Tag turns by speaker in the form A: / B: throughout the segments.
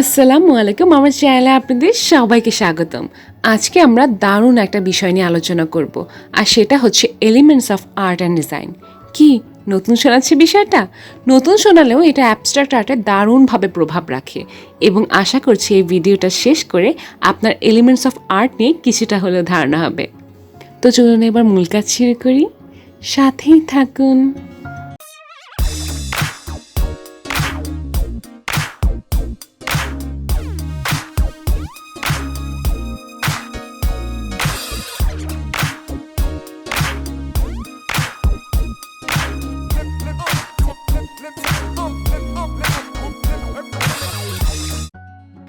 A: আসসালামু আলাইকুম, আমার চ্যানেলে আপনাদের সবাইকে স্বাগতম। আজকে আমরা দারুণ একটা বিষয় নিয়ে আলোচনা করব, আর সেটা হচ্ছে elements of art and design কি? নতুন শোনাচ্ছে বিষয়টা? নতুন শোনালেও এটা অ্যাবস্ট্রাক্ট আর্টে দারুণভাবে প্রভাব রাখে, এবং আশা করছি এই ভিডিওটা শেষ করে আপনার এলিমেন্টস অফ আর্ট নিয়ে কিছুটা হলেও ধারণা হবে। তো চলুন এবার মূল কাজ শুরু করি। সাথেই থাকুন।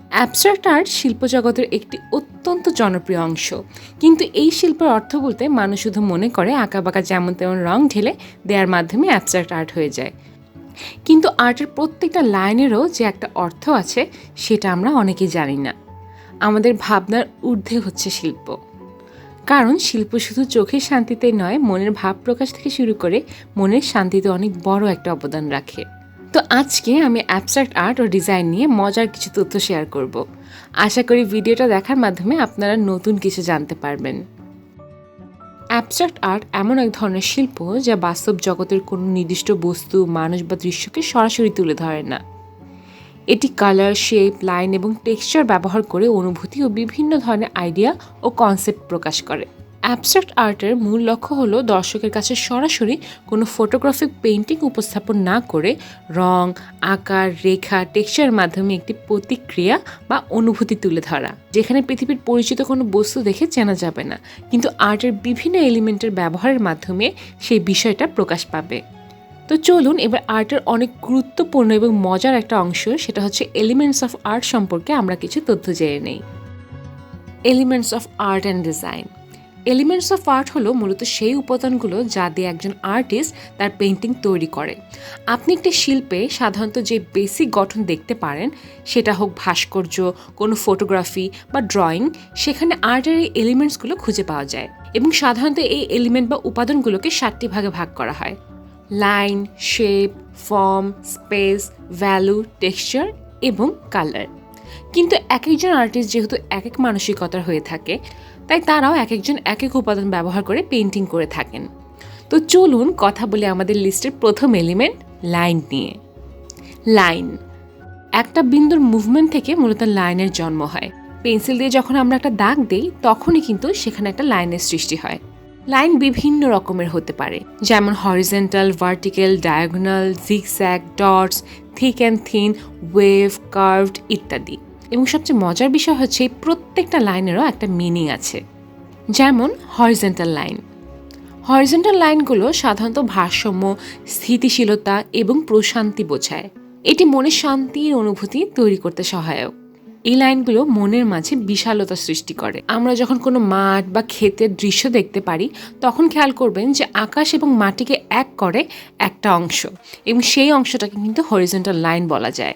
A: অ্যাবস্ট্রাক্ট আর্ট শিল্প জগতের একটি অত্যন্ত জনপ্রিয় অংশ। কিন্তু এই শিল্পের অর্থ বলতে মানুষ শুধু মনে করে আঁকাবাঁকা যেমন তেমন রং ঢেলে দেওয়ার মাধ্যমে অ্যাবস্ট্রাক্ট আর্ট হয়ে যায়। কিন্তু আর্টের প্রত্যেকটা লাইনেরও যে একটা অর্থ আছে, সেটা আমরা অনেকেই জানি না। আমাদের ভাবনার ঊর্ধ্বে হচ্ছে শিল্প। কারণ শিল্প শুধু চোখের শান্তিতে নয়, মনের ভাব প্রকাশ থেকে শুরু করে মনের শান্তিতে অনেক বড় একটা অবদান রাখে। তো আজকে আমি অ্যাবস্ট্রাক্ট আর্ট ও ডিজাইন নিয়ে মজার কিছু তথ্য শেয়ার করব। আশা করি ভিডিওটা দেখার মাধ্যমে আপনারা নতুন কিছু জানতে পারবেন। অ্যাবস্ট্রাক্ট আর্ট এমন এক ধরনের শিল্প যা বাস্তব জগতের কোনো নির্দিষ্ট বস্তু, মানুষ বা দৃশ্যকে সরাসরি তুলে ধরে না। এটি কালার শেপ লাইন এবং টেক্সচার ব্যবহার করে অনুভূতি ও বিভিন্ন ধরনের আইডিয়া ও কনসেপ্ট প্রকাশ করে। অ্যাবস্ট্রাক্ট আর্টের মূল লক্ষ্য হলো দর্শকের কাছে সরাসরি কোনো ফটোগ্রাফিক পেন্টিং উপস্থাপন না করে রং, আকার, রেখা টেক্সচারের মাধ্যমে একটি প্রতিক্রিয়া বা অনুভূতি তুলে ধরা, যেখানে পৃথিবীর পরিচিত কোনো বস্তু দেখে চেনা যাবে না। কিন্তু আর্টের বিভিন্ন এলিমেন্টের ব্যবহারের মাধ্যমে সেই বিষয়টা প্রকাশ পাবে। তো চলুন এবার আর্টের অনেক গুরুত্বপূর্ণ এবং মজার একটা অংশ, সেটা হচ্ছে এলিমেন্টস অফ আর্ট সম্পর্কে আমরা কিছু তথ্য জেনে নেই। Elements of art and design elements of art হলো মূলত সেই উপাদানগুলো যা দিয়ে একজন আর্টিস্ট তার পেন্টিং তৈরি করে। আপনি একটি শিল্পে সাধারণত যে বেসিক গঠন দেখতে পারেন, সেটা হোক ভাস্কর্য, কোনো ফটোগ্রাফি বা ড্রয়িং সেখানে আর্টের এই এলিমেন্টসগুলো খুঁজে পাওয়া যায় এবং সাধারণত এই এলিমেন্ট বা উপাদানগুলোকে সাতটি ভাগে ভাগ করা হয়। Line shape form space value texture এবং কালার কিন্তু এক একজন আর্টিস্ট যেহেতু এক এক মানসিকতার হয়ে থাকে তাই তারাও এক একজন এক এক উপাদান ব্যবহার করে পেন্টিং করে থাকেন। তো চলুন কথা বলি আমাদের লিস্টের প্রথম এলিমেন্ট লাইন নিয়ে। লাইন একটা বিন্দুর মুভমেন্ট থেকে মূলত লাইনের জন্ম হয়। পেন্সিল দিয়ে যখন আমরা একটা দাগ দিই, তখনই কিন্তু সেখানে একটা লাইনের সৃষ্টি হয়। লাইন বিভিন্ন রকমের হতে পারে, যেমন horizontal vertical diagonal zigzag dots thick and thin wave curved ইত্যাদি। এবং সবচেয়ে মজার বিষয় হচ্ছে এই প্রত্যেকটা লাইনেরও একটা মিনিং আছে। যেমন হরিজেন্টাল লাইন হরিজেন্টাল লাইনগুলো সাধারণত ভারসাম্য, স্থিতিশীলতা এবং প্রশান্তি বোঝায়। এটি মনে শান্তির অনুভূতি তৈরি করতে সহায়ক। এই লাইনগুলো মনের মাঝে বিশালতা সৃষ্টি করে। আমরা যখন কোনো মাঠ বা ক্ষেতের দৃশ্য দেখতে পারি, তখন খেয়াল করবেন যে আকাশ এবং মাটিকে এক করে একটা অংশ এবং সেই অংশটাকে কিন্তু হরিজেন্টাল লাইন বলা যায়।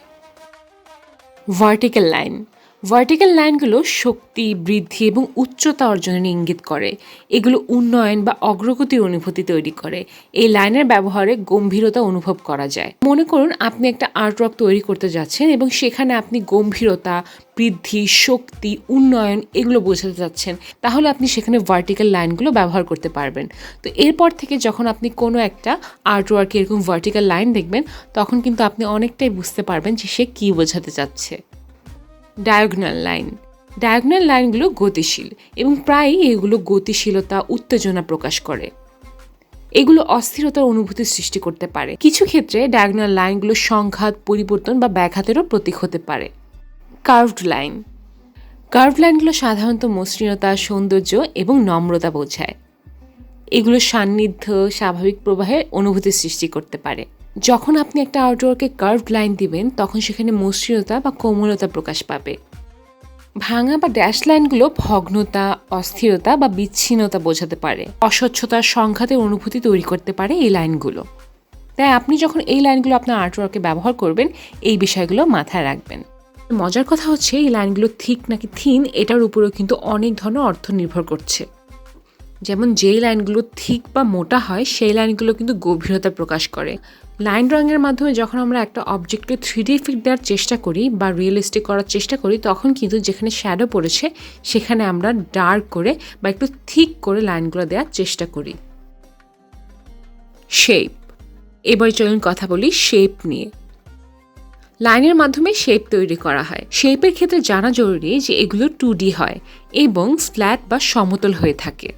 A: ভার্টিক্যাল লাইন ভার্টিক্যাল লাইনগুলো শক্তি, বৃদ্ধি এবং উচ্চতা অর্জনের ইঙ্গিত করে। এগুলো উন্নয়ন বা অগ্রগতির অনুভূতি তৈরি করে। এই লাইনের ব্যবহারে গম্ভীরতা অনুভব করা যায়। মনে করুন, আপনি একটা আর্টওয়ার্ক তৈরি করতে যাচ্ছেন এবং সেখানে আপনি গম্ভীরতা, বৃদ্ধি, শক্তি, উন্নয়ন এগুলো বোঝাতে যাচ্ছেন। তাহলে আপনি সেখানে ভার্টিক্যাল লাইনগুলো ব্যবহার করতে পারবেন। তো এরপর থেকে যখন আপনি কোনো একটা আর্টওয়ার্কে এরকম ভার্টিক্যাল লাইন দেখবেন, তখন কিন্তু আপনি অনেকটাই বুঝতে পারবেন যে সে কী বোঝাতে চাচ্ছে। ডায়াগনাল লাইন ডায়াগনাল লাইনগুলো গতিশীল এবং প্রায়ই এগুলো গতিশীলতা, উত্তেজনা প্রকাশ করে। এগুলো অস্থিরতার অনুভূতি সৃষ্টি করতে পারে। কিছু ক্ষেত্রে ডায়াগনাল লাইনগুলো সংঘাত, পরিবর্তন বা ব্যাঘাতেরও প্রতীক হতে পারে। কার্ভড লাইন কার্ভ লাইনগুলো সাধারণত মসৃণতা, সৌন্দর্য এবং নম্রতা বোঝায়। এগুলো সান্নিধ্য, স্বাভাবিক প্রবাহের অনুভূতি সৃষ্টি করতে পারে। যখন আপনি একটা আউটডোরকে কার্ভ লাইন দিবেন, তখন সেখানে মসৃণতা বা কোমলতা প্রকাশ পাবে। ভাঙা বা ড্যাশ লাইনগুলো ভগ্নতা, অস্থিরতা বা বিচ্ছিন্নতা বোঝাতে পারে। অস্বচ্ছতার সংঘাতের অনুভূতি তৈরি করতে পারে এই লাইনগুলো তাই আপনি যখন এই লাইনগুলো আপনার আর্টওয়ার্কে ব্যবহার করবেন, এই বিষয়গুলো মাথায় রাখবেন। মজার কথা হচ্ছে, এই লাইনগুলো থিক নাকি থিন এটার উপরেও কিন্তু অনেক ধরনের অর্থ নির্ভর করছে। যেমন যেই লাইনগুলো থিক বা মোটা হয়, সেই লাইনগুলো কিন্তু গভীরতা প্রকাশ করে। লাইন ড্রয়িংয়ের মাধ্যমে যখন আমরা একটা অবজেক্টকে থ্রি ডি ইফেক্ট দেওয়ার চেষ্টা করি বা রিয়েলিস্টিক করার চেষ্টা করি, তখন কিন্তু যেখানে শ্যাডো পড়েছে, সেখানে আমরা ডার্ক করে বা একটু থিক করে লাইনগুলো দেওয়ার চেষ্টা করি। শেপ এবার চলুন কথা বলি শেপ নিয়ে। লাইনের মাধ্যমে শেপ তৈরি করা হয়। শেপের ক্ষেত্রে জানা জরুরি যে এগুলো টু ডি হয় এবং ফ্ল্যাট বা সমতল হয়ে থাকে।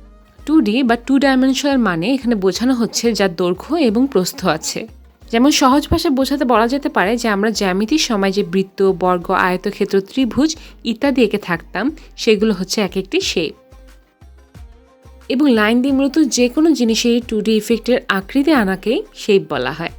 A: টু ডি বা টু ডাইমেনশনাল মানে এখানে বোঝানো হচ্ছে যার দৈর্ঘ্য এবং প্রস্থ আছে। যেমন সহজ ভাষায় বোঝাতে বলা যেতে পারে যে আমরা জ্যামিতির সময় যে বৃত্ত, বর্গ, আয়তক্ষেত্র, ত্রিভুজ ইত্যাদি এঁকে থাকতাম, সেগুলো হচ্ছে এক একটি শেপ এবং লাইন দিয়ে মূলত যে কোনো জিনিসের টু ডি ইফেক্টের আকৃতি আনাকেই শেপ বলা হয়।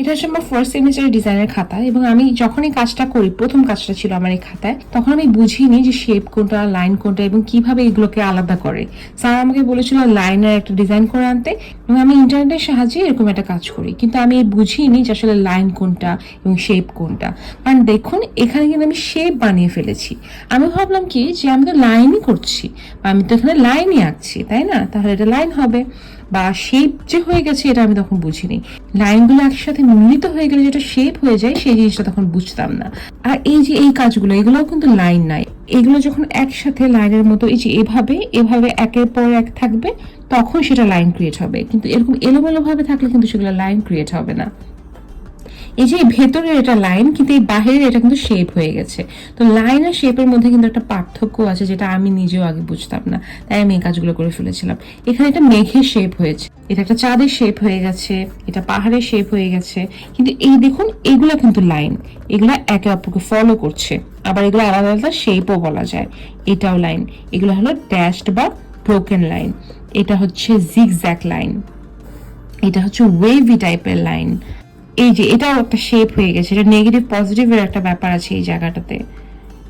B: এটা হচ্ছে আমার ফার্স্ট সেমিস্টারের ডিজাইনের খাতা এবং আমি যখন এই কাজটা করি, প্রথম কাজটা ছিল আমার এই খাতায়, তখন আমি বুঝিনি যে শেপ কোনটা লাইন কোনটা এবং কীভাবে এগুলোকে আলাদা করে। স্যার আমাকে বলেছিল লাইনের একটা ডিজাইন করে আনতে এবং আমি ইন্টারনেটের সাহায্যে এরকম একটা কাজ করি, কিন্তু আমি বুঝিনি যে আসলে লাইন কোনটা এবং শেপ কোনটা। কারণ দেখুন, এখানে কিন্তু আমি শেপ বানিয়ে ফেলেছি। আমি ভাবলাম কি যে আমি তো লাইনই করছি আমি তো এখানে লাইনই আঁকছি, তাই না? তাহলে এটা লাইন হবে। বা শেপ যে হয়ে গেছে এটা আমি তখন বুঝিনি। লাইনগুলো একসাথে মিলিত হয়ে গেলে যেটা শেপ হয়ে যায়, সেই জিনিসটা তখন বুঝতাম না। আর এই যে এই কাজগুলো, এগুলোও কিন্তু লাইন নাই। এগুলো যখন একসাথে লাইনের মতো, এই যে এভাবে এভাবে একের পর এক থাকবে, তখন সেটা লাইন ক্রিয়েট হবে। কিন্তু এরকম এলোমেলো ভাবে থাকলে কিন্তু সেগুলো লাইন ক্রিয়েট হবে না। এই যে ভেতরের এটা লাইন কিন্তু এই বাহিরের এটা কিন্তু শেপ হয়ে গেছে। তো লাইন আর শেপের মধ্যে কিন্তু একটা পার্থক্য আছে যেটা আমি নিজেও আগে বুঝতাম না। তাই আমি এই কাজগুলো করে ফেলেছিলাম। এখানে একটা মেঘের শেপ হয়েছে। এটা একটা চাঁদের শেপ হয়ে গেছে। এটা পাহাড়ের শেপ হয়ে গেছে। কিন্তু এই দেখুন, এগুলো কিন্তু লাইন এগুলো একে অপরকে ফলো করছে। আবার এগুলো আলাদা আলাদা শেপও বলা যায়। এটাও লাইন এগুলো হলো ড্যাশড বা ব্রোকেন লাইন এটা হচ্ছে জিগজ্যাক লাইন এটা হচ্ছে ওয়েভি টাইপের লাইন এই যে, এটাও একটা শেপ হয়ে গেছে। এটা নেগেটিভ পজিটিভের একটা ব্যাপার আছে এই জায়গাটাতে।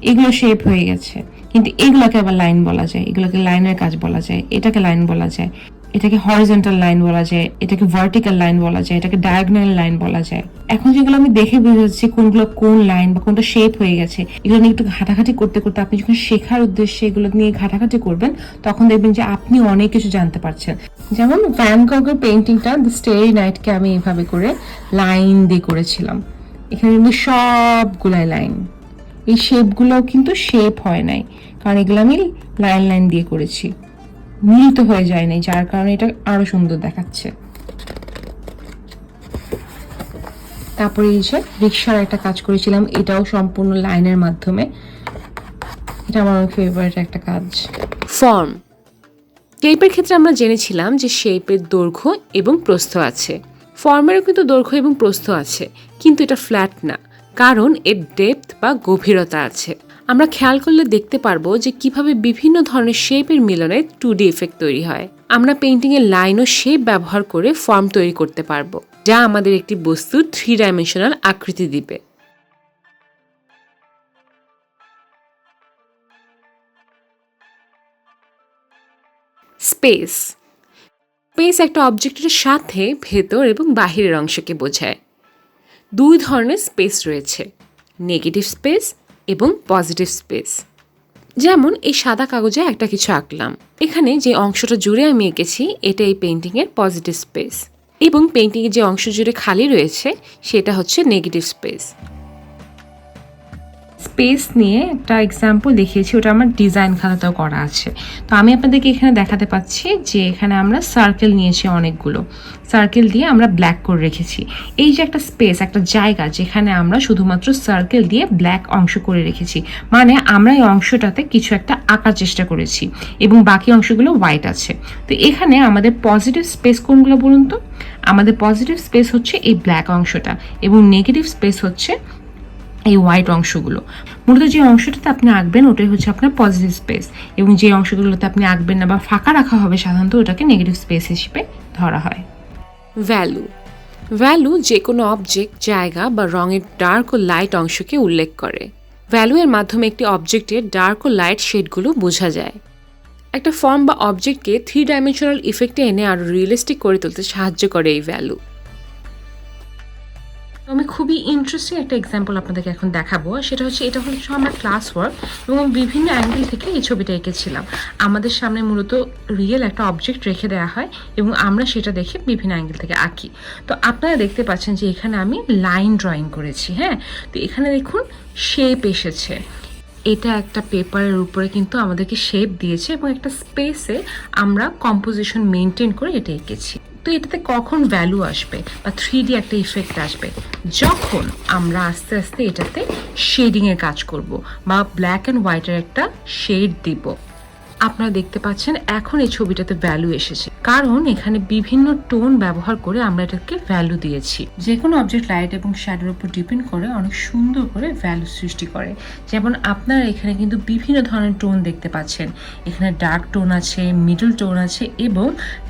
B: এগুলো শেপ হয়ে গেছে। কিন্তু এগুলোকে আবার লাইন বলা যায়। এগুলোকে লাইনের কাজ বলা যায়। এটাকে লাইন বলা যায়। এটাকে হরিজেন্টাল লাইন বলা যায়, এটাকে ভার্টিক্যাল লাইন বলা যায়, এটাকে ডায়াগনাল লাইন বলা যায়। এখন যেগুলো আমি দেখে বুঝে যাচ্ছি কোনগুলো কোন লাইন বা কোনটা শেপ হয়ে গেছে, এগুলো নিয়ে একটু ঘাটাঘাটি করতে করতে আপনি যখন শেখার উদ্দেশ্যে এগুলো নিয়ে ঘাটাঘাটি করবেন, তখন দেখবেন যে আপনি অনেক কিছু জানতে পারছেন। যেমন ভ্যান গগের পেন্টিংটা দ্য স্টেরি নাইটকে আমি এইভাবে করে লাইন দিয়ে করেছিলাম। এখানে কিন্তু সবগুলাই লাইন এই শেপগুলোও কিন্তু শেপ হয় নাই, কারণ এগুলো আমি লাইন লাইন দিয়ে করেছি। মিলিত হয়ে যায় নাই, যার কারণে এটা আরও সুন্দর দেখাচ্ছে। তারপরে এই যে রিক্সার একটা কাজ করেছিলাম, এটাও সম্পূর্ণ লাইনের মাধ্যমে। এটা আমার ফেভারিট একটা কাজ।
A: ফর্ম শেপের ক্ষেত্রে আমরা জেনেছিলাম যে শেপের দৈর্ঘ্য এবং প্রস্থ আছে। ফর্মেরও কিন্তু দৈর্ঘ্য এবং প্রস্থ আছে, কিন্তু এটা ফ্ল্যাট না, কারণ এর ডেপথ বা গভীরতা আছে। আমরা খেয়াল করলে দেখতে পারব যে কীভাবে বিভিন্ন ধরনের শেপের মিলনে টু ডি এফেক্ট তৈরি হয়। আমরা পেন্টিংয়ের লাইন ও শেপ ব্যবহার করে ফর্ম তৈরি করতে পারব, যা আমাদের একটি বস্তু থ্রি ডাইমেনশনাল আকৃতি দিবে। স্পেস স্পেস একটা অবজেক্টের সাথে ভেতর এবং বাহিরের অংশকে বোঝায়। দুই ধরনের স্পেস রয়েছে। নেগেটিভ স্পেস এবং পজিটিভ স্পেস যেমন এই সাদা কাগজে একটা কিছু আঁকলাম। এখানে যে অংশটা জুড়ে আমি এঁকেছি, এটা এই পেন্টিংয়ের পজিটিভ স্পেস এবং পেন্টিংয়ের যে অংশ জুড়ে খালি রয়েছে, সেটা হচ্ছে নেগেটিভ স্পেস
B: স্পেস নিয়ে একটা এক্সাম্পল দেখিয়েছি, ওটা আমার ডিজাইন খাতাতেও করা আছে। তো আমি আপনাদেরকে এখানে দেখাতে পাচ্ছি যে এখানে আমরা সার্কেল নিয়েছি অনেকগুলো। সার্কেল দিয়ে আমরা ব্ল্যাক করে রেখেছি। এই যে একটা স্পেস একটা জায়গা যেখানে আমরা শুধুমাত্র সার্কেল দিয়ে ব্ল্যাক অংশ করে রেখেছি মানে আমরা এই অংশটাতে কিছু একটা আঁকার চেষ্টা করেছি এবং বাকি অংশগুলো হোয়াইট আছে। তো এখানে আমাদের পজিটিভ স্পেস কোনগুলো বলুন তো? আমাদের পজিটিভ স্পেস হচ্ছে এই ব্ল্যাক অংশটা এবং নেগেটিভ স্পেস হচ্ছে এই হোয়াইট অংশগুলো। মূলত যে অংশটাতে আপনি আঁকবেন, ওটাই হচ্ছে আপনার পজিটিভ স্পেস এবং যে অংশগুলোতে আপনি আঁকবেন না বা ফাঁকা রাখা হবে, সাধারণত ওটাকে নেগেটিভ স্পেস হিসেবে ধরা হয়।
A: ভ্যালু ভ্যালু যে কোনো অবজেক্ট জায়গা বা রঙের ডার্ক ও লাইট অংশকে উল্লেখ করে। ভ্যালু এর মাধ্যমে একটি অবজেক্টের ডার্ক ও লাইট শেডগুলো বোঝা যায়। একটা ফর্ম বা অবজেক্টকে থ্রি ডাইমেনশনাল ইফেক্টে এনে আরও রিয়েলিস্টিক করে তুলতে সাহায্য করে এই ভ্যালু তো আমি খুবই ইন্টারেস্টিং একটা এক্সাম্পল আপনাদেরকে এখন দেখাবো। সেটা হচ্ছে, এটা হচ্ছে আমার ক্লাস ওয়ার্ক এবং আমি বিভিন্ন অ্যাঙ্গেল থেকে এই ছবিটা এঁকেছিলাম। আমাদের সামনে মূলত রিয়েল একটা অবজেক্ট রেখে দেওয়া হয় এবং আমরা সেটা দেখে বিভিন্ন অ্যাঙ্গেল থেকে আঁকি। তো আপনারা দেখতে পাচ্ছেন যে এখানে আমি লাইন ড্রয়িং করেছি হ্যাঁ? তো এখানে দেখুন শেপ এসেছে। এটা একটা পেপারের উপরে কিন্তু আমাদেরকে শেপ দিয়েছে এবং একটা স্পেসে আমরা কম্পোজিশন মেনটেন করে এটা এঁকেছি। তো এটাতে কখন ভ্যালু আসবে বা থ্রি ডি একটা ইফেক্ট আসবে? যখন আমরা আস্তে আস্তে এটাতে শেডিংয়ের কাজ করব বা ব্ল্যাক অ্যান্ড হোয়াইটের একটা শেড দিব। আপনারা দেখতে পাচ্ছেন এখন এই ছবিটাতে ভ্যালু এসেছে। কারণ এখানে বিভিন্ন টোন ব্যবহার করে আমরা এটাকে ভ্যালু দিয়েছি। যে কোনো অবজেক্ট লাইট এবং শ্যাডোর উপর ডিপেন্ড করে অনেক সুন্দর করে ভ্যালু সৃষ্টি করে। যেমন আপনারা এখানে কিন্তু বিভিন্ন ধরনের টোন দেখতে পাচ্ছেন। এখানে ডার্ক টোন আছে মিডল টোন আছে এবং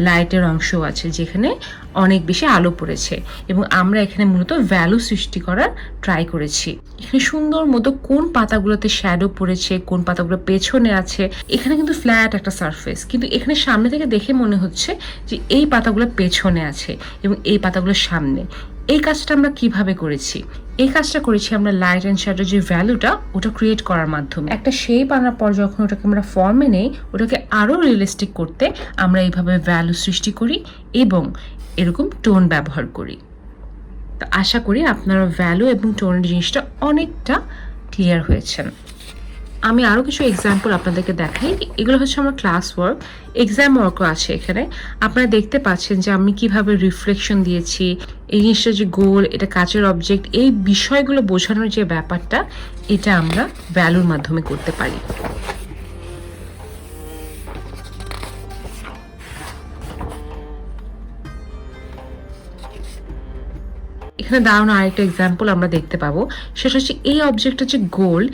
A: লাইটের অংশও আছে, যেখানে অনেক বেশি আলো পড়েছে। এবং আমরা এখানে মূলত ভ্যালু সৃষ্টি করার ট্রাই করেছি। এখানে সুন্দর মতো কোন পাতাগুলোতে শ্যাডো পড়েছে, কোন পাতাগুলো পেছনে আছে। এখানে কিন্তু ফ্ল্যাট একটা সারফেস কিন্তু এখানে সামনে থেকে দেখে মনে হচ্ছে যে এই পাতাগুলো পেছনে আছে এবং এই পাতাগুলো সামনে। এই কাজটা আমরা কীভাবে করেছি? এই কাজটা করেছি আমরা লাইট অ্যান্ড শ্যাডো যে ভ্যালুটা ওটা ক্রিয়েট করার মাধ্যমে। একটা শেপ আনার পর যখন ওটাকে আমরা ফর্মে নেই, ওটাকে আরও রিয়েলিস্টিক করতে আমরা এইভাবে ভ্যালু সৃষ্টি করি এবং এরকম টোন ব্যবহার করি। তো আশা করি আপনারা ভ্যালু এবং টোনের জিনিসটা অনেকটা ক্লিয়ার হয়েছেন আমি আরও কিছু এক্সাম্পল আপনাদেরকে দেখাই। এগুলো হচ্ছে আমার ক্লাস ওয়ার্ক এক্সাম ওয়ার্কও আছে এখানে। আপনারা দেখতে পাচ্ছেন যে আমি কীভাবে রিফ্লেকশন দিয়েছি, এই জিনিসটা যে গোল এটা কাচের অবজেক্ট এই বিষয়গুলো বোঝানোর যে ব্যাপারটা, এটা আমরা ভ্যালুর মাধ্যমে করতে পারি। এখানে দাঁড়ানো আরেকটা এক্সাম্পল আমরা দেখতে পাবো। সেটা হচ্ছে এই অবজেক্টটা যে গোল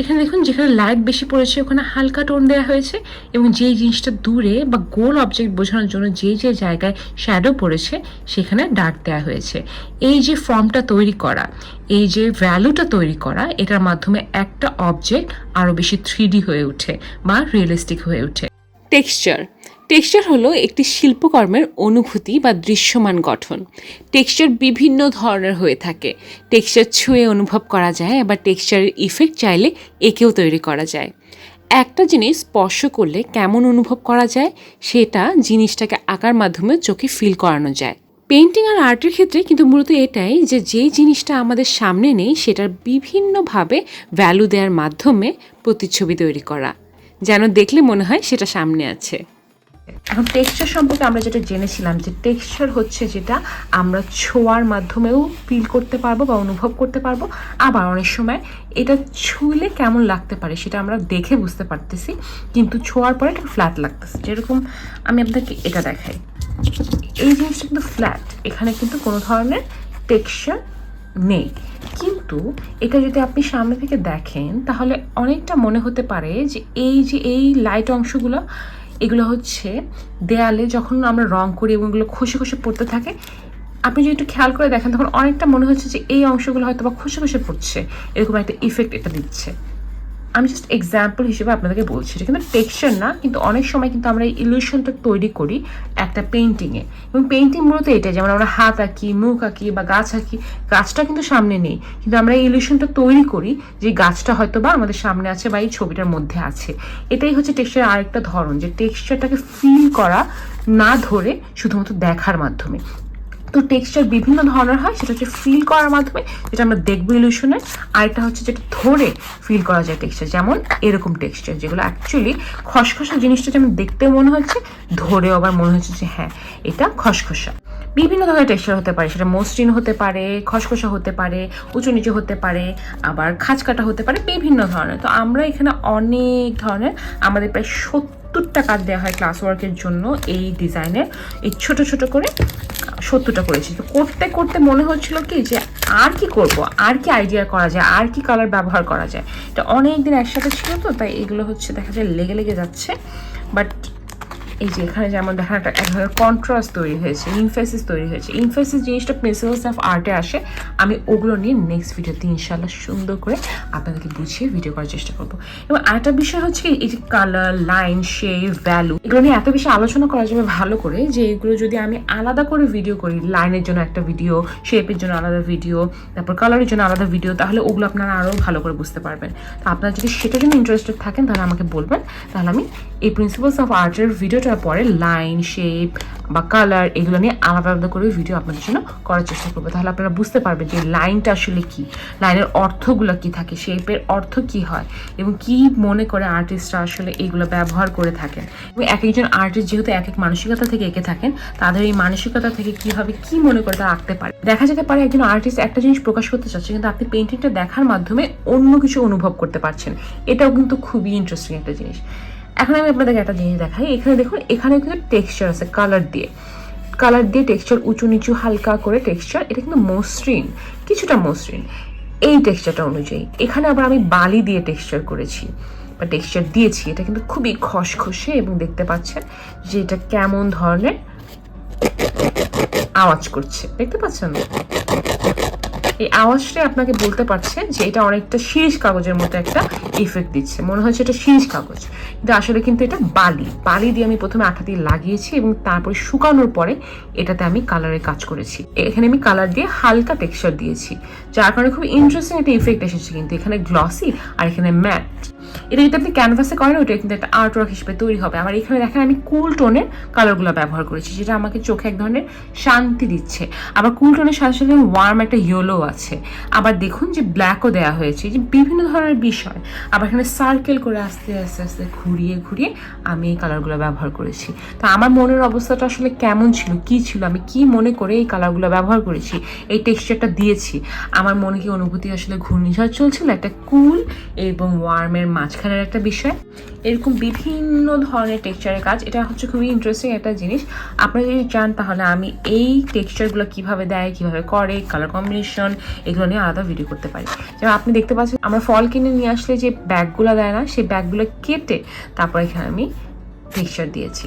A: এখানে দেখুন, যেখানে লাইট বেশি পড়েছে, ওখানে হালকা টোন দেওয়া হয়েছে এবং যেই জিনিসটা দূরে বা গোল অবজেক্ট বোঝানোর জন্য যে যে জায়গায় শ্যাডো পড়েছে, সেখানে ডার্ক দেওয়া হয়েছে। এই যে ফর্মটা তৈরি করা, এই যে ভ্যালুটা তৈরি করা, এটার মাধ্যমে একটা অবজেক্ট আরও বেশি থ্রিডি হয়ে ওঠে বা রিয়েলিস্টিক হয়ে ওঠে। টেক্সচার টেক্সচার হলো একটি শিল্পকর্মের অনুভূতি বা দৃশ্যমান গঠন। টেক্সচার বিভিন্ন ধরনের হয়ে থাকে। টেক্সচার ছুঁয়ে অনুভব করা যায়, আবার টেক্সচারের ইফেক্ট চাইলে একেও তৈরি করা যায়। একটা জিনিস স্পর্শ করলে কেমন অনুভব করা যায়, সেটা জিনিসটাকে আঁকার মাধ্যমে চোখে ফিল করানো যায়। পেন্টিং আর আর্টের ক্ষেত্রে কিন্তু মূলত এটাই যে যেই জিনিসটা আমাদের সামনে নেই, সেটার বিভিন্নভাবে ভ্যালু দেওয়ার মাধ্যমে প্রতিচ্ছবি তৈরি করা। যেন দেখলে মনে হয় সেটা সামনে আছে। এখন টেক্সচার সম্পর্কে আমরা যেটা জেনেছিলাম যে টেক্সচার হচ্ছে যেটা আমরা ছোঁয়ার মাধ্যমেও ফিল করতে পারব বা অনুভব করতে পারব। আবার অনেক সময় এটা ছুঁলে কেমন লাগতে পারে সেটা আমরা দেখে বুঝতে পারতেছি, কিন্তু ছোঁয়ার পরে এটা ফ্ল্যাট লাগতেছে। যেরকম আমি আপনাকে এটা দেখাই। এই জিনিসটা কিন্তু ফ্ল্যাট এখানে কিন্তু কোনো ধরনের টেক্সচার নেই। কিন্তু এটা যদি আপনি সামনে থেকে দেখেন, তাহলে অনেকটা মনে হতে পারে যে এই যে এই লাইট অংশগুলো এগুলো হচ্ছে দেয়ালে যখন আমরা রং করি এবং এগুলো খসে খসে পড়তে থাকে, আপনি যদি একটু খেয়াল করে দেখেন, তখন অনেকটা মনে হচ্ছে যে এই অংশগুলো হয়তো বা খসে খসে পড়ছে। এরকম একটা ইফেক্ট এটা দিচ্ছে। আমি জাস্ট এক্সাম্পল হিসেবে আপনাদেরকে বলছি, এটা কিন্তু টেক্সচার না, কিন্তু অনেক সময় কিন্তু আমরা এই ইলিউশনটা তৈরি করি একটা পেন্টিংয়ে এবং পেন্টিং মূলত এটা, যেমন আমরা হাত আঁকি, মুখ আঁকি বা গাছ আঁকি, গাছটা কিন্তু সামনে নেই। কিন্তু আমরা এই ইলিউশনটা তৈরি করি যে গাছটা হয়তো বা আমাদের সামনে আছে বা এই ছবিটার মধ্যে আছে। এটাই হচ্ছে টেক্সচারের আরেকটা ধরন, যে টেক্সচারটাকে ফিল করা না ধরে শুধুমাত্র দেখার মাধ্যমে। তো টেক্সচার বিভিন্ন ধরনের হয়, সেটা হচ্ছে ফিল করার মাধ্যমে, যেটা আমরা দেখব ইলিউশনে আরেকটা হচ্ছে যেটা ধরে ফিল করা যায় টেক্সচার যেমন এরকম টেক্সচার যেগুলো অ্যাকচুয়ালি খসখসা জিনিসটা যেমন দেখতে মনে হচ্ছে, ধরেও আবার মনে হচ্ছে যে হ্যাঁ এটা খসখসা। বিভিন্ন ধরনের টেক্সচার হতে পারে, সেটা মসৃণ হতে পারে, খসখসা হতে পারে, উঁচু নিচু হতে পারে, আবার খাঁচকাটা হতে পারে, বিভিন্ন ধরনের। তো আমরা এখানে অনেক ধরনের, আমাদের প্রায় সত্তরটা কাজ দেওয়া হয় ক্লাস ওয়ার্কের জন্য এই ডিজাইনের এই ছোট ছোট করে সত্তরটা করেছি। তো করতে করতে মনে হচ্ছিল কি যে আর কি করব? আর কি আইডিয়া করা যায়? আর কি কালার ব্যবহার করা যায়? এটা অনেক দিন একসাথে ছিল তো, তাই এগুলো হচ্ছে দেখা যায় লেগে লেগে যাচ্ছে। বাট
B: এই যে এখানে যেমন দেখা একটা এক ধরনের কন্ট্রাস্ট তৈরি হয়েছে ইনফেসিস তৈরি হয়েছে। ইনফেসিস জিনিসটা প্রিন্সিপালস অফ আর্টে আসে। আমি ওগুলো নিয়ে নেক্সট ভিডিওতে ইনশাল্লাহ সুন্দর করে আপনাদেরকে বুঝিয়ে ভিডিও করার চেষ্টা করব। এবং আরেকটা বিষয় হচ্ছে এই যে কালার লাইন শেপ ভ্যালু এগুলো নিয়ে এত বেশি আলোচনা করা যাবে ভালো করে যে এগুলো যদি আমি আলাদা করে ভিডিও করি লাইনের জন্য একটা ভিডিও শেপের জন্য আলাদা ভিডিও তারপর কালারের জন্য আলাদা ভিডিও তাহলে ওগুলো আপনারা আরও ভালো করে বুঝতে পারবেন। তো আপনারা যদি সেটার জন্য ইন্টারেস্টেড থাকেন, তাহলে আমাকে বলবেন, তাহলে আমি এই প্রিন্সিপালস অফ আর্টের ভিডিওটার পরে লাইন শেপ বা কালার এগুলো নিয়ে আলাদা আলাদা করে ভিডিও আপনাদের জন্য করার চেষ্টা করব। তাহলে আপনারা বুঝতে পারবেন যে লাইনটা আসলে কি। লাইনের অর্থগুলো কি থাকে শেপের অর্থ কি হয়, এবং কি মনে করে আর্টিস্টরা আসলে এইগুলো ব্যবহার করে থাকেন। এবং এক একজন আর্টিস্ট যেহেতু এক এক মানসিকতা থেকে এঁকে থাকেন, তাদের এই মানসিকতা থেকে কীভাবে কি মনে করে তারা আঁকতে পারে? দেখা যেতে পারে একজন আর্টিস্ট একটা জিনিস প্রকাশ করতে চাচ্ছে, কিন্তু আপনি পেন্টিংটা দেখার মাধ্যমে অন্য কিছু অনুভব করতে পারছেন। এটাও কিন্তু খুবই ইন্টারেস্টিং একটা জিনিস। এখন আমি আপনাদেরকে একটা জিনিস দেখাই। এখানে দেখুন এখানে কিন্তু টেক্সচার আছে কালার দিয়ে। কালার দিয়ে টেক্সচার উঁচু নিচু, হালকা করে টেক্সচার এটা কিন্তু মসৃণ, কিছুটা মসৃণ। এই টেক্সচারটা অনুযায়ী। এখানে আবার আমি বালি দিয়ে টেক্সচার করেছি, বা টেক্সচার দিয়েছি। এটা কিন্তু খুবই খসখসে এবং দেখতে পাচ্ছেন যে এটা কেমন ধরনের আওয়াজ করছে। দেখতে পাচ্ছেন? এই আওয়াজটাই আপনাকে বলতে পারছে যে এটা অনেকটা শিরিষ কাগজের মতো একটা ইফেক্ট দিচ্ছে। মনে হচ্ছে এটা শিরিষ কাগজ। কিন্তু আসলে কিন্তু এটা বালি। বালি দিয়ে আমি প্রথমে আঠা দিয়ে লাগিয়েছি এবং তারপরে শুকানোর পরে এটাতে আমি কালারের কাজ করেছি। এখানে আমি কালার দিয়ে হালকা টেক্সচার দিয়েছি, যার কারণে খুব ইন্টারেস্টিং একটা ইফেক্ট এসেছে কিন্তু। এখানে গ্লসি আর এখানে ম্যাট এটা যদি আপনি ক্যানভাসে করেন, ওইটা কিন্তু একটা আর্ট ওয়ার্ক হিসেবে তৈরি হবে। আবার এখানে দেখেন, আমি কুল টোনের কালারগুলো ব্যবহার করেছি, যেটা আমাকে চোখে এক ধরনের শান্তি দিচ্ছে। আবার কুল টোনের সাথে সাথে ওয়ার্ম একটা ইয়েলো আছে। আবার দেখুন যে ব্ল্যাকও দেওয়া হয়েছে, যে বিভিন্ন ধরনের বিষয়। আবার এখানে সার্কেল করে আস্তে আস্তে আস্তে ঘুরিয়ে ঘুরিয়ে আমি এই কালারগুলো ব্যবহার করেছি। তো আমার মনের অবস্থাটা আসলে কেমন ছিল, কি ছিল, আমি কি মনে করে এই কালারগুলো ব্যবহার করেছি, এই টেক্সচারটা দিয়েছি, আমার মনে কি অনুভূতি আসলে ঘূর্ণিঝড় চলছিল? একটা কুল এবং ওয়ার্মের মাঝখানের একটা বিষয়। এরকম বিভিন্ন ধরনের টেক্সচারের কাজ, এটা হচ্ছে খুবই ইন্টারেস্টিং একটা জিনিস। আপনারা যদি চান তাহলে আমি এই টেক্সচারগুলো কীভাবে দেয়, কীভাবে করে কালার কম্বিনেশন এগুলো নিয়ে আলাদা ভিডিও করতে পারি। যেমন আপনি দেখতে পাচ্ছেন, আমরা ফল কিনে নিয়ে আসলে যে ব্যাগগুলো দেয় না, সেই ব্যাগগুলো কেটে তারপর এখানে আমি টেক্সচার দিয়েছি।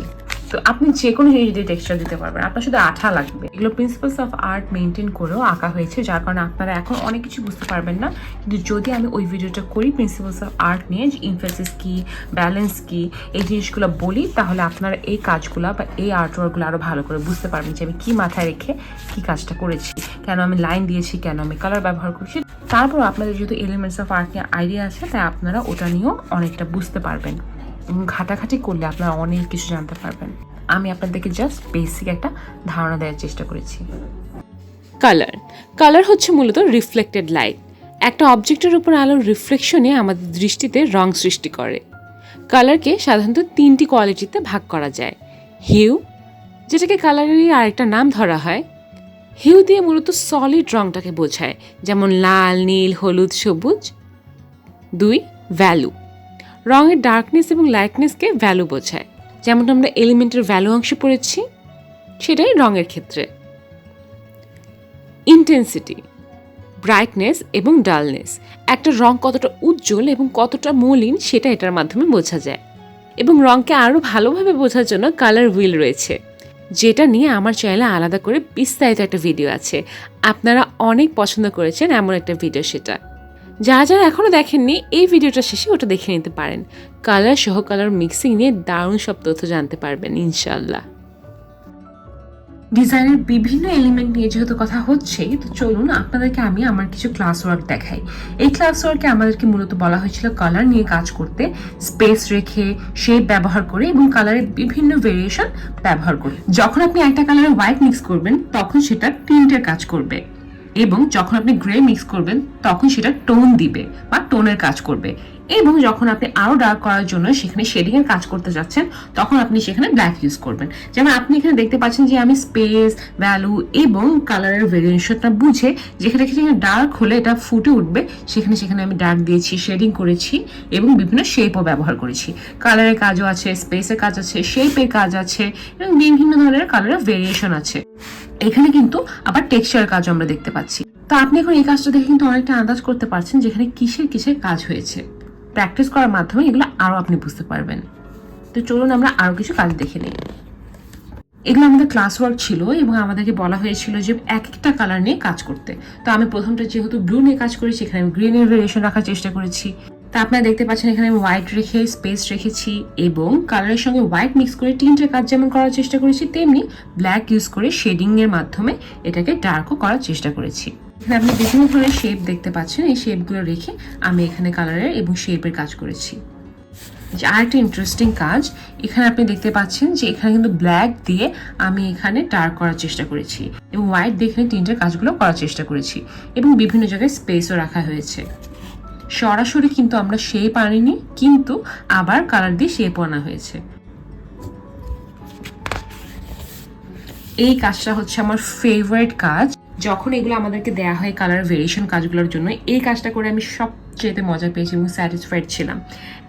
B: তো আপনি যে কোনো জিনিস দিয়ে টেক্সচার দিতে পারবেন। আপনার শুধু আঠা লাগবে। এগুলো প্রিন্সিপালস অফ আর্ট মেনটেন করেও আঁকা হয়েছে, যার কারণে আপনারা এখন অনেক কিছু বুঝতে পারবেন না। কিন্তু যদি আমি ওই ভিডিওটা করি প্রিন্সিপালস অফ আর্ট নিয়ে, যে ইনফেসিস কি ব্যালেন্স কি, এই জিনিসগুলো বলি, তাহলে আপনারা এই কাজগুলো বা এই আর্টওয়ার্কগুলো আরও ভালো করে বুঝতে পারবেন যে আমি কি মাথায় রেখে কি কাজটা করেছি, কেন আমি লাইন দিয়েছি, কেন আমি কালার ব্যবহার করছি। তারপর আপনাদের যেহেতু এলিমেন্টস অফ আর্ট নিয়ে আইডিয়া আছে তাই আপনারা ওটা নিয়েও অনেকটা বুঝতে পারবেন। ঘাটাঘাটি করলে আপনারা অনেক কিছু জানতে পারবেন। আমি আপনাদেরকে জাস্ট বেসিক একটা ধারণা দেওয়ার চেষ্টা করেছি।
A: কালার কালার হচ্ছে মূলত রিফ্লেক্টেড লাইট একটা অবজেক্টের উপর আলোর রিফ্লেকশনে আমাদের দৃষ্টিতে রং সৃষ্টি করে। কালারকে সাধারণত তিনটি কোয়ালিটিতে ভাগ করা যায়। হিউ যেটাকে কালারেরই আরেকটা নাম ধরা হয়। হিউ দিয়ে মূলত সলিড রংটাকে বোঝায়, যেমন লাল, নীল, হলুদ, সবুজ। দুই ভ্যালু রঙের ডার্কনেস এবং লাইটনেসকে ভ্যালু বোঝায়। যেমন আমরা এলিমেন্টের ভ্যালু অংশে পড়েছি, সেটাই রঙের ক্ষেত্রে। ইন্টেন্সিটি ব্রাইটনেস এবং ডালনেস একটা রং কতটা উজ্জ্বল এবং কতটা মলিন সেটা এটার মাধ্যমে বোঝা যায়। এবং রঙকে আরও ভালোভাবে বোঝার জন্য কালার হুইল রয়েছে। যেটা নিয়ে আমার চ্যানেলে আলাদা করে বিস্তারিত একটা ভিডিও আছে। আপনারা অনেক পছন্দ করেছেন এমন একটা ভিডিও সেটা। যারা যারা এখনও দেখেননি, এই ভিডিওটা শেষে ওটা দেখে নিতে পারেন। কালার সহ কালার মিক্সিং নিয়ে দারুণ সব তথ্য জানতে পারবেন ইনশাল্লাহ
B: ডিজাইনের বিভিন্ন এলিমেন্ট নিয়ে যেহেতু কথা হচ্ছে, তো চলুন আপনাদেরকে আমি আমার কিছু ক্লাস ওয়ার্ক দেখাই। এই ক্লাস ওয়ার্কে আমাদেরকে মূলত বলা হয়েছিল কালার নিয়ে কাজ করতে স্পেস রেখে শেপ ব্যবহার করে এবং কালারের বিভিন্ন ভেরিয়েশন ব্যবহার করে। যখন আপনি একটা কালারে হোয়াইট মিক্স করবেন, তখন সেটা প্রিন্টের কাজ করবে। এবং যখন আপনি গ্রে মিক্স করবেন তখন সেটা টোন দিবে বা টোনের কাজ করবে। এবং যখন আপনি আরও ডার্ক করার জন্য সেখানে শেডিং এর কাজ করতে যাচ্ছেন, তখন আপনি সেখানে ব্ল্যাক ইউজ করবেন। যেমন আপনি এখানে দেখতে পাচ্ছেন যে আমি স্পেস ভ্যালু এবং কালারের ভেরিয়েশনটা বুঝে যেখানে যেখানে ডার্ক হলে এটা ফুটে উঠবে, সেখানে সেখানে আমি ডার্ক দিয়েছি শেডিং করেছি এবং বিভিন্ন শেপও ব্যবহার করেছি। কালারের কাজও আছে স্পেসের কাজ আছে শেপের কাজ আছে এবং বিভিন্ন ধরনের কালারের ভেরিয়েশন আছে। এখানে কিন্তু আবার টেক্সচার কাজও আমরা দেখতে পাচ্ছি। তো আপনি এখন এই কাজটা দেখে কিন্তু অনেকটা আন্দাজ করতে পারছেন যেখানে কিসের কিসের কাজ হয়েছে। প্র্যাকটিস করার মাধ্যমে এগুলো আরও আপনি বুঝতে পারবেন। তো চলুন আমরা আরও কিছু কাজ দেখে নিই। এগুলো আমাদের ক্লাস ওয়ার্ক ছিল এবং আমাদেরকে বলা হয়েছিল যে এক একটা কালার নিয়ে কাজ করতে। তো আমি প্রথমটা যেহেতু ব্লু নিয়ে কাজ করেছি, এখানে আমি গ্রিনের ভেরিয়েশন রাখার চেষ্টা করেছি। তা আপনারা দেখতে পাচ্ছেন এখানে আমি হোয়াইট রেখে স্পেস রেখেছি এবং কালারের সঙ্গে হোয়াইট মিক্স করে তিনটে কাজ যেমন করার চেষ্টা করেছি, তেমনি ব্ল্যাক ইউজ করে শেডিংয়ের মাধ্যমে এটাকে ডার্কও করার চেষ্টা করেছি। এখানে আপনি বিভিন্ন ধরনের শেপ দেখতে পাচ্ছেন, এই শেপগুলো রেখে আমি এখানে কালারের এবং শেপের কাজ করেছি। যে আরেকটা ইন্টারেস্টিং কাজ, এখানে আপনি দেখতে পাচ্ছেন যে এখানে কিন্তু ব্ল্যাক দিয়ে আমি এখানে ডার্ক করার চেষ্টা করেছি এবং হোয়াইট দিয়ে এখানে তিনটে কাজগুলো করার চেষ্টা করেছি এবং বিভিন্ন জায়গায় স্পেসও রাখা হয়েছে। সরাসরি কিন্তু আমরা শেপ আনিনি, কিন্তু আবার কালার দিয়ে শেপও আনা হয়েছে। এই কাজটা হচ্ছে আমার ফেভারিট কাজ। যখন এগুলো আমাদেরকে দেয়া হয় কালার ভেরিয়েশন কাজগুলোর জন্য, এই কাজটা করে আমি সবচেয়ে মজা পেয়েছি এবং স্যাটিসফাইড ছিলাম।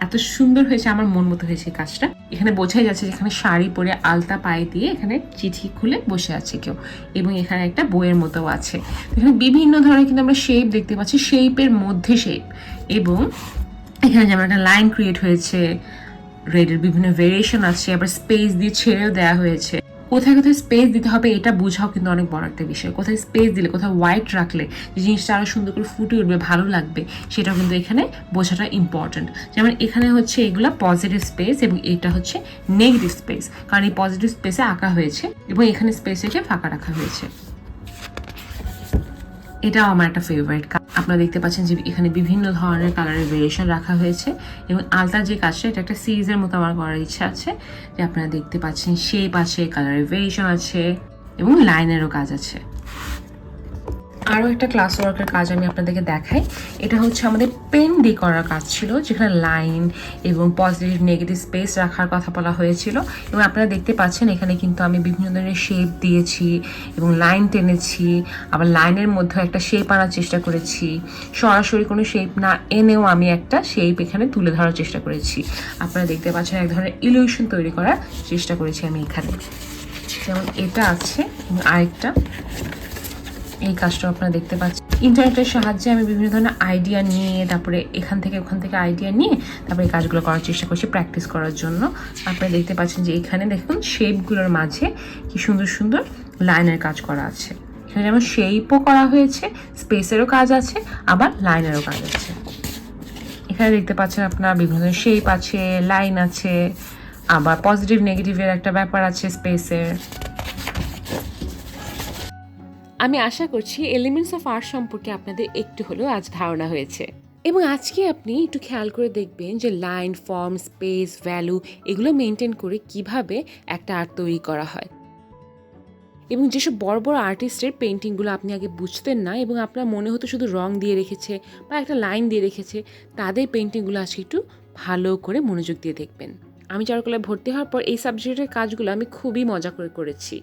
B: এত সুন্দর হয়েছে, আমার মন মতো হয়েছে কাজটা। এখানে বোঝাই যাচ্ছে যে এখানে শাড়ি পরে আলতা পায়ে দিয়ে এখানে চিঠি খুলে বসে আছে কেউ, এবং এখানে একটা বইয়ের মতো আছে। এখানে বিভিন্ন ধরনের কিন্তু আমরা শেপ দেখতে পাচ্ছি শেপের মধ্যে শেপ এবং এখানে যেমন একটা লাইন ক্রিয়েট হয়েছে রেডের বিভিন্ন ভেরিয়েশন আছে, আবার স্পেস দিয়ে ছেড়েও দেওয়া হয়েছে। কোথায় কোথায় স্পেস দিতে হবে এটা বোঝাও কিন্তু অনেক বড় একটা বিষয়। কোথায় স্পেস দিলে, কোথায় হোয়াইট রাখলে যে জিনিসটা আরও সুন্দর করে ফুটে উঠবে, ভালো লাগবে, সেটাও কিন্তু এখানে বোঝাটা ইম্পর্ট্যান্ট যেমন এখানে হচ্ছে এগুলা পজিটিভ স্পেস এবং এটা হচ্ছে নেগেটিভ স্পেস কারণ এই পজিটিভ স্পেসে আঁকা হয়েছে এবং এখানে স্পেস রেখে ফাঁকা রাখা হয়েছে। এটাও আমার একটা ফেভারিট আপনারা দেখতে পাচ্ছেন যে এখানে বিভিন্ন ধরনের কালারের ভেরিয়েশন রাখা হয়েছে এবং আলতার যে কাজটা, এটা একটা সিরিজের মতো আমার করার ইচ্ছা আছে যে আপনারা দেখতে পাচ্ছেন শেপ আছে কালারের ভেরিয়েশন আছে এবং লাইনেরও কাজ আছে। আরও একটা ক্লাস ওয়ার্কের কাজ আমি আপনাদেরকে দেখাই। এটা হচ্ছে আমাদের পেন দিয়ে করার কাজ ছিল, যেখানে লাইন এবং পজিটিভ নেগেটিভ স্পেস রাখার কথা বলা হয়েছিল। এবং আপনারা দেখতে পাচ্ছেন, এখানে কিন্তু আমি বিভিন্ন ধরনের শেপ দিয়েছি এবং লাইন টেনেছি, আবার লাইনের মধ্যে একটা শেপ আনার চেষ্টা করেছি। সরাসরি কোনো শেপ না এনেও আমি একটা শেপ এখানে তুলে ধরার চেষ্টা করেছি। আপনারা দেখতে পাচ্ছেন এক ধরনের ইলিউশন তৈরি করার চেষ্টা করেছি আমি এখানে। যেমন এটা আছে, এবং আরেকটা এই কাজটা আপনারা দেখতে পাচ্ছেন। ইন্টারনেটের সাহায্যে আমি বিভিন্ন ধরনের আইডিয়া নিয়ে, তারপরে এখান থেকে ওখান থেকে আইডিয়া নিয়ে, তারপরে এই কাজগুলো করার চেষ্টা করছি প্র্যাকটিস করার জন্য। আপনারা দেখতে পাচ্ছেন যে এখানে দেখুন শেপগুলোর মাঝে কি সুন্দর সুন্দর লাইনের কাজ করা আছে। এখানে যেমন শেপও করা হয়েছে স্পেসেরও কাজ আছে, আবার লাইনেরও কাজ আছে। এখানে দেখতে পাচ্ছেন আপনার বিভিন্ন ধরনের শেপ আছে লাইন আছে, আবার পজিটিভ নেগেটিভের একটা ব্যাপার আছে স্পেসের
A: আমি আশা করছি এলিমেন্টস অফ আর্ট সম্পর্কে আপনাদের একটু হলেও আজ ধারণা হয়েছে। এবং আজকে আপনি একটু খেয়াল করে দেখবেন যে লাইন ফর্ম স্পেস ভ্যালু এগুলো মেনটেন করে কীভাবে একটা আর্ট তৈরি করা হয়। এবং যেসব বড় বড় আর্টিস্টের পেন্টিংগুলো আপনি আগে বুঝতেন না এবং আপনার মনে হতো শুধু রং দিয়ে রেখেছে বা একটা লাইন দিয়ে রেখেছে, তাদের পেন্টিংগুলো আজকে একটু ভালো করে মনোযোগ দিয়ে দেখবেন। আমি চারুকলায় ভর্তি হওয়ার পর এই সাবজেক্টের কাজগুলো আমি খুবই মজা করে করেছি।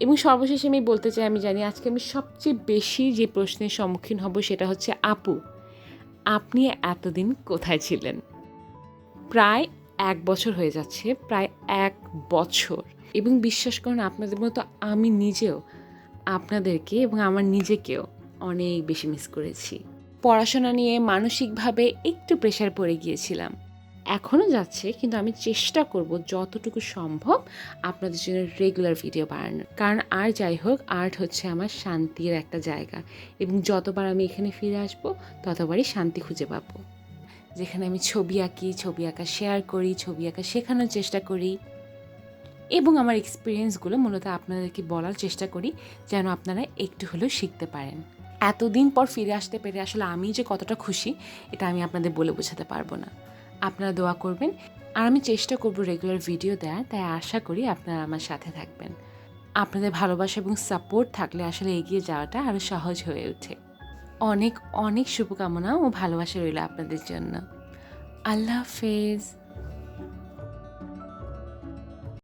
A: এবং সর্বশেষে আমি বলতে চাই, আমি জানি আজকে আমি সবচেয়ে বেশি যে প্রশ্নের সম্মুখীন হব সেটা হচ্ছে, আপু, আপনি এতদিন কোথায় ছিলেন? প্রায় এক বছর হয়ে যাচ্ছে, প্রায় এক বছর। এবং বিশ্বাস করুন, আপনাদের মতো আমি নিজেও আপনাদেরকে এবং আমার নিজেকেও অনেক বেশি মিস করেছি। পড়াশোনা নিয়ে মানসিকভাবে একটু প্রেশার পড়ে গিয়েছিলাম। এখনও যাচ্ছে, কিন্তু আমি চেষ্টা করব যতটুকু সম্ভব আপনাদের জন্য রেগুলার ভিডিও বানানোর। কারণ আর যাই হোক আর্ট হচ্ছে আমার শান্তির একটা জায়গা। এবং যতবার আমি এখানে ফিরে আসব, ততবারই শান্তি খুঁজে পাবো। যেখানে আমি ছবি আঁকি, ছবি আঁকা শেয়ার করি, ছবি আঁকা শেখানোর চেষ্টা করি। এবং আমার এক্সপিরিয়েন্সগুলো মূলত আপনাদেরকে বলার চেষ্টা করি, যেন আপনারা একটু হলেও শিখতে পারেন। এতদিন পর ফিরে আসতে পেরে আসলে আমি যে কতটা খুশি, এটা আমি আপনাদের বলে বোঝাতে পারব না। আপনারা দোয়া করবেন। আর আমি চেষ্টা করব রেগুলার ভিডিও দেওয়ার তাই আশা করি আপনারা আমার সাথে থাকবেন। আপনাদের ভালোবাসা এবং সাপোর্ট থাকলে আসলে এগিয়ে যাওয়াটা আরও সহজ হয়ে ওঠে। অনেক অনেক শুভকামনা ও ভালোবাসা রইল আপনাদের জন্য। আল্লাহ হাফেজ।